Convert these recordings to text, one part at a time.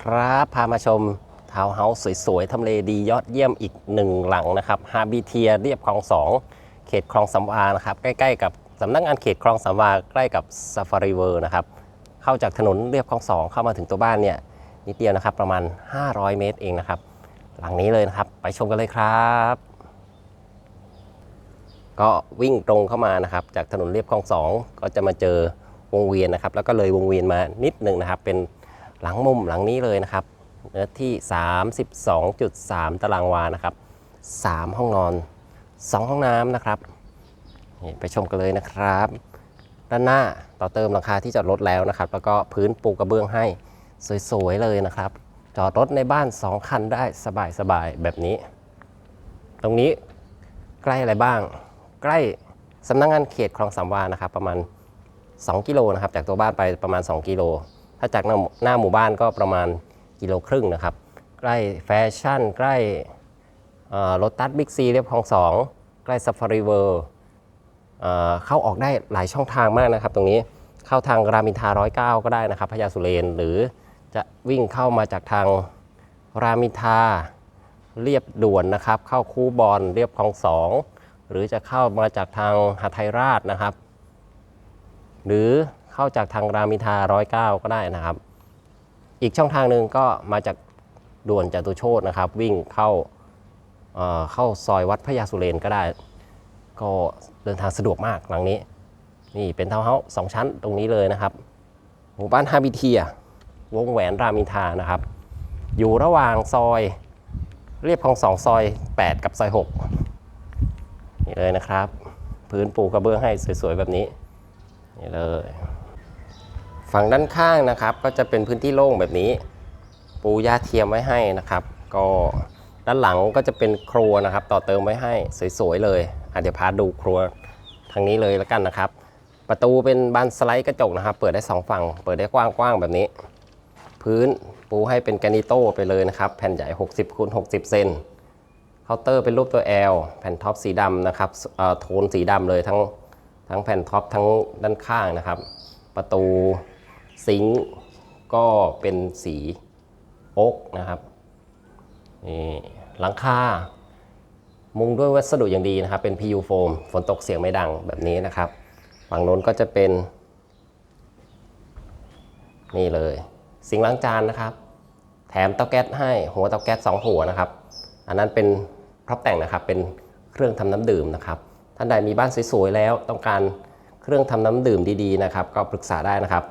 ครับ พามาชมทาวน์เฮาส์สวย ๆ ทำเลดียอดเยี่ยมอีกหนึ่งหลังนะครับฮาบิเทียเรียบคลองสองเขตคลองสำวานะครับ ใกล้ ๆ กับสำนักงานเขตคลองสำวาใกล้กับซาฟารีเวอร์นะครับ เข้าจากถนนเรียบคลองสองเข้ามาถึงตัวบ้านเนี่ยนิดเดียวนะครับประมาณ 500 เมตรเองนะครับ หลังนี้เลยนะครับ ไปชมกันเลยครับ ก็วิ่งตรงเข้ามานะครับ จากถนนเรียบคลองสองก็จะมาเจอวงเวียนนะครับ แล้วก็เลยวงเวียนมานิดหนึ่งนะครับ เป็น หลังมุมหลังนี้เลยนะครับเนื้อที่ 32.3 ตารางวานะครับ 3 ห้องนอน 2 ห้องน้ำนะครับไปชมกันเลยนะครับ ด้านหน้าต่อเติมหลังคาที่จอดรถแล้วนะครับ แล้วก็พื้นปูกระเบื้องให้สวยๆเลยนะครับ จอดรถในบ้าน 2 คันได้สบายๆแบบนี้ ตรงนี้ใกล้อะไรบ้าง ใกล้สำนักงงานเขตคลองสามวานะครับ ประมาณ 2 กิโลนะครับ จากตัวบ้านไปประมาณ 2 กิโล ถ้าจากหน้าหน้าหมู่บ้านก็ประมาณกิโลครึ่งนะครับ ใกล้แฟชั่น ใกล้รถตัสบิ๊กซีเรียบคลองสองใกล้ซัฟฟารีเวิลด์เข้าออกได้หลายช่องทางมากนะครับ ตรงนี้เข้าทางรามอินทราร้อยเก้าก็ได้นะครับพญาสุเรนหรือจะวิ่งเข้ามาจากทางรามอินทราเรียบด่วนนะครับ เข้าคูบอลเรียบคลองสองหรือจะเข้ามาจากทางหาไทยราชนะครับ หรือ เข้าจากทางรามอินทราร้อยเก้าก็ได้นะครับ อีกช่องทางหนึ่งก็มาจากด่วนจตุโชตนะครับ วิ่งเข้าเอ่อเข้าซอยวัดพระยาสุเรนก็ได้ ก็เดินทางสะดวกมากหลังนี้ นี่เป็นทาวน์เฮาส์สองชั้นตรงนี้เลยนะครับ หมู่บ้านฮาบิเทียวงแหวนรามอินทานะครับ อยู่ระหว่างซอยเรียบคลองสองซอย 8 กับซอย 6 นี่เลยนะครับ พื้นปูกระเบื้องให้สวยๆ แบบนี้ นี่เลย ฝั่งด้านข้างนะครับ ก็จะเป็นพื้นที่โล่งแบบนี้ ปูหญ้าเทียมไว้ให้นะครับ ก็ด้านหลังก็จะเป็นครัวนะครับ ต่อเติมไว้ให้สวยๆเลยเดี๋ยวพาดูครัวทางนี้เลยแล้วกันนะครับ ประตูเป็นบานสไลด์กระจกนะครับ เปิดได้สองฝั่ง เปิดได้กว้างๆแบบนี้ พื้นปูให้เป็นแกรนิโต้ไปเลยนะครับ แผ่นใหญ่ 60คูณ60 เซนเคาน์เตอร์เป็นรูปตัว L แผ่นท็อปสีดำนะครับโทนสีดำเลยทั้งทั้งแผ่นท็อปทั้งด้านข้างนะครับ ประตู ซิงค์ก็เป็นสีโอ๊กนะครับนี่หลังคามุงด้วยวัสดุอย่างดีนะครับ เป็น PU โฟมฝนตกเสียงไม่ดังแบบนี้นะครับ ฝั่งโน้นก็จะเป็น นี่เลย สิงล้างจานนะครับ แถมเตาแก๊สให้หัวเตาแก๊สสองหัวนะครับ อันนั้นเป็นพร็อพแต่งนะครับ เป็นเครื่องทำน้ำดื่มนะครับ ท่านใดมีบ้านสวยๆแล้วต้องการเครื่องทำน้ำดื่มดีๆนะครับ ก็ปรึกษาได้นะครับ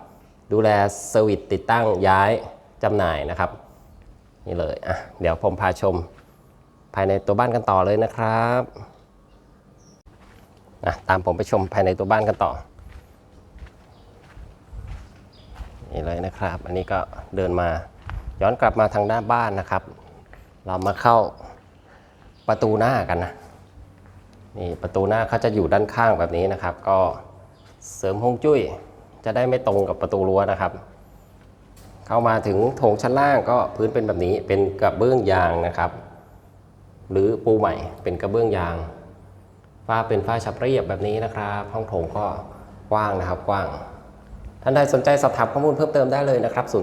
ดูแลเซอร์วิสติดตั้งย้ายจำหน่ายนะครับ นี่เลยอะเดี๋ยวผมพาชมภายในตัวบ้านกันต่อเลยนะครับอะตามผมไปชมภายในตัวบ้านกันต่อ นี่เลยนะครับ อันนี้ก็เดินมาย้อนกลับมาทางด้านบ้านนะครับ เรามาเข้าประตูหน้ากันนะนี่ประตูหน้าเขาจะอยู่ด้านข้างแบบนี้นะครับ ก็เสริมฮวงจุ้ย จะได้ไม่ตรงกับประตูรั้วนะครับ เข้ามาถึงโถงชั้นล่างก็พื้นเป็นแบบนี้เป็นกระเบื้องยางนะครับ หรือปูใหม่เป็นกระเบื้องยางฝ้าเป็นฝ้าชับเรียบแบบนี้นะครับห้องโถงก็กว้างนะครับกว้างท่านใดสนใจสอบถามข้อมูลเพิ่มเติมได้เลยนะครับ 095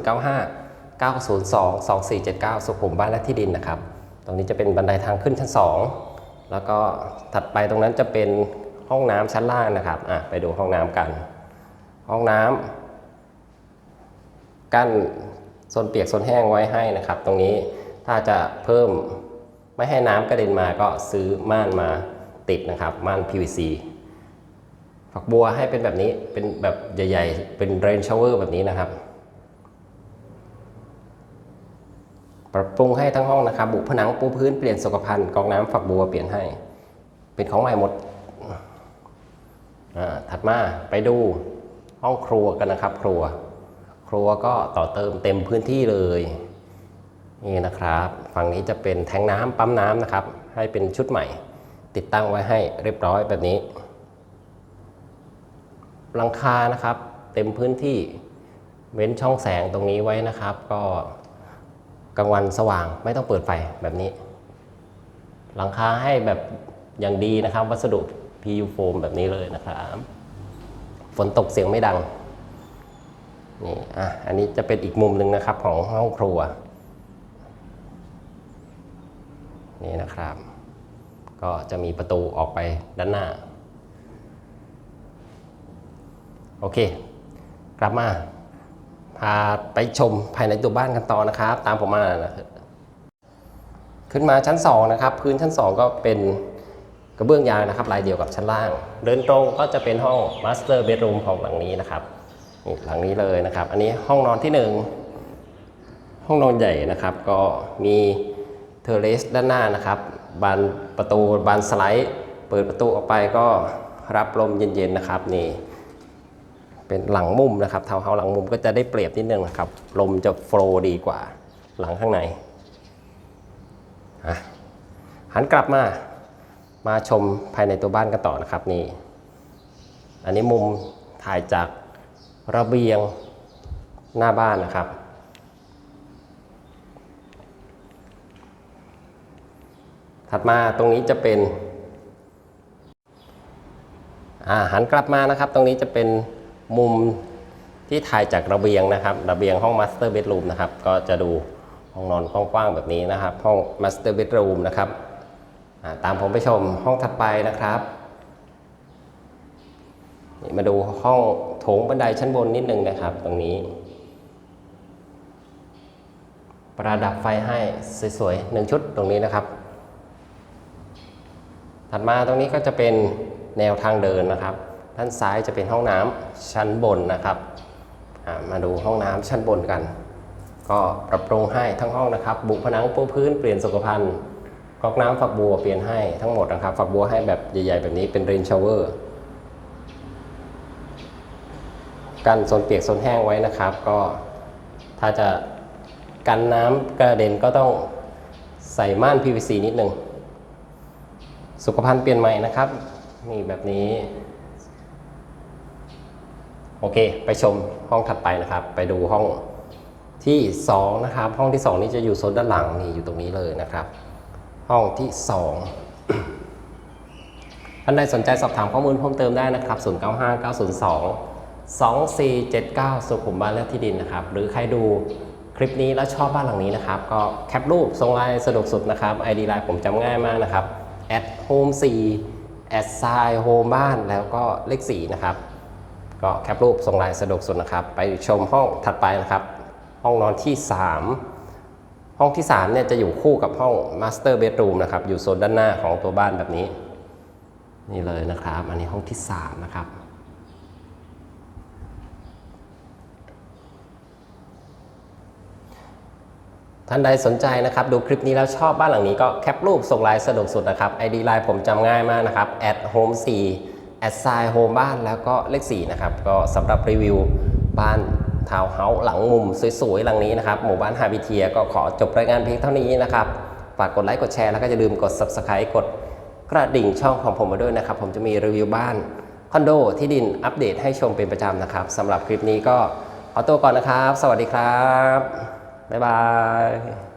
902 2479 สุขุมบ้านและที่ดินนะครับ ตรงนี้จะเป็นบันไดทางขึ้นชั้น 2 แล้วก็ถัดไปตรงนั้นจะเป็นห้องน้ำชั้นล่างนะครับ อะ ไปดูห้องน้ำกัน ห้องน้ำกั้นโซนเปียกโซนแห้งไว้ให้นะครับ ตรงนี้ถ้าจะเพิ่มไม่ให้น้ำกระเด็นมาก็ซื้อม่านมาติดนะครับม่าน PVC ฝักบัวให้เป็นแบบนี้เป็นแบบใหญ่ ๆ เป็นเรนช h เวอร์แบบนี้นะครับ ปรับปรุงให้ทั้งห้องนะครับ บุผนังปูพื้นเปลี่ยนสุขภัณฑ์กองน้ำฝักบัวเปลี่ยนให้ เป็นของใหม่หมดอ่าถัดมาไปดู ห้องครัวกันนะครับ ครัว ครัวก็ต่อเติมเต็มพื้นที่เลยนี่นะครับ ฝั่งนี้จะเป็นแทงน้ำปั๊มน้ำนะครับ ให้เป็นชุดใหม่ ติดตั้งไว้ให้เรียบร้อยแบบนี้หลังคานะครับ เต็มพื้นที่เว้นช่องแสงตรงนี้ไว้นะครับ ก็กลางวันสว่างไม่ต้องเปิดไฟแบบนี้ หลังคาให้แบบอย่างดีนะครับ วัสดุ PU โฟมแบบนี้เลยนะครับ ฝนตกเสียงไม่ดังนี่อะอันนี้จะเป็นอีกมุมหนึ่งนะครับของห้องครัว นี่นะครับ ก็จะมีประตูออกไปด้านหน้า โอเค กลับมา พาไปชมภายในตัวบ้านกันต่อนะครับ ตามผมมานะขึ้นมาชั้น 2 นะครับ พื้นชั้น 2 ก็เป็น กระเบื้องยางนะครับลายเดียวกับชั้นล่าง เดินตรงก็จะเป็นห้อง Master Bedroom ของหลังนี้นะครับนี่หลังนี้เลยนะครับ อันนี้ห้องนอนที่ 1 ห้องนอนใหญ่นะครับก็มีเทอร์เลสด้านหน้านะครับบานประตูบานสไลด์ เปิดประตูออกไปก็รับลมเย็นๆนะครับนี่เป็นหลังมุมนะครับเท้าเฮาหลังมุมก็จะได้เปรียบนิดนึงนะครับ ลมจะโฟล์ดีกว่าหลังข้างในอะหันกลับมา มาชมภายในตัวบ้านกันต่อนะครับนี่ อันนี้มุมถ่ายจากระเบียงหน้าบ้านนะครับ ถัดมาตรงนี้จะเป็นหันกลับมานะครับ ตรงนี้จะเป็นมุมที่ถ่ายจากระเบียงนะครับ ระเบียงห้อง Master Bedroom นะครับ ก็จะดูห้องนอนกว้างๆแบบนี้นะครับ ห้อง Master Bedroom นะครับ ตามผมไปชมห้องถัดไปนะครับมาดูห้องโถงบันไดชั้นบนนิดนึงนะครับ ตรงนี้ ประดับไฟให้สวยๆหนึ่งชุดตรงนี้นะครับ ถัดมาตรงนี้ก็จะเป็นแนวทางเดินนะครับ ด้านซ้ายจะเป็นห้องน้ำชั้นบนนะครับ มาดูห้องน้ำชั้นบนกัน ก็ปรับปรุงให้ทั้งห้องนะครับ บุผนังปูพื้นเปลี่ยนสุขภัณฑ์ ก๊อกน้ำฝักบัวเปลี่ยนให้ทั้งหมดนะครับ ฝักบัวให้แบบใหญ่ๆแบบนี้เป็นเรนชาวเวอร์กันโซนเปียกโซนแห้งไว้นะครับ ก็ถ้าจะกันน้ำกระเด็นก็ต้องใส่ม่าน PVC นิดนึง สุขภัณฑ์เปลี่ยนใหม่นะครับ นี่แบบนี้ โอเค ไปชมห้องถัดไปนะครับ ไปดูห้องที่ 2 นะครับ ห้องที่ 2 นี้จะอยู่โซนด้านหลังนี่อยู่ตรงนี้เลยนะครับ ห้องที่ 2 ท่านใดสนใจสอบถามข้อมูลเพิ่มเติมได้นะครับ 095902 2479 สุขุมบ้านและที่ดินนะครับ หรือใครดูคลิปนี้แล้วชอบบ้านหลังนี้นะครับ ก็แคปรูปส่งไลน์สะดวกสุดนะครับ ID ไลน์ผมจำง่ายมากนะครับ at home 4 at s i home บ้านแล้วก็เลข4นะครับ ก็แคปรูปส่งไลน์สะดวกสุดนะครับ ไปชมห้องถัดไปนะครับ ห้องนอนที่ 3 ห้องที่3เนี่ยจะอยู่คู่กับห้อง master bedroom นะครับ อยู่โซนด้านหน้าของตัวบ้านแบบนี้ นี่เลยนะครับ อันนี้ห้องที่ 3 นะครับ ท่านใดสนใจนะครับ ดูคลิปนี้แล้วชอบบ้านหลังนี้ก็แคปรูปส่งไลน์สะดวกสุดนะครับ ID ไลน์ผมจำง่ายมากนะครับ at home 4 at sign home บ้านแล้วก็เลข4นะครับ ก็สำหรับรีวิวบ้าน ทาวน์เฮาส์หลังมุมสวยๆหลังนี้นะครับ หมู่บ้านฮาบิเทียก็ขอจบรายงานเพียงเท่านี้นะครับ ฝากกดไลค์กดแชร์แล้วก็อย่าลืมกด subscribe กดกระดิ่งช่องของผมมาด้วยนะครับ ผมจะมีรีวิวบ้านคอนโดที่ดินอัปเดตให้ชมเป็นประจำนะครับสำหรับคลิปนี้ก็ขอตัวก่อนนะครับ สวัสดีครับ บ๊ายบาย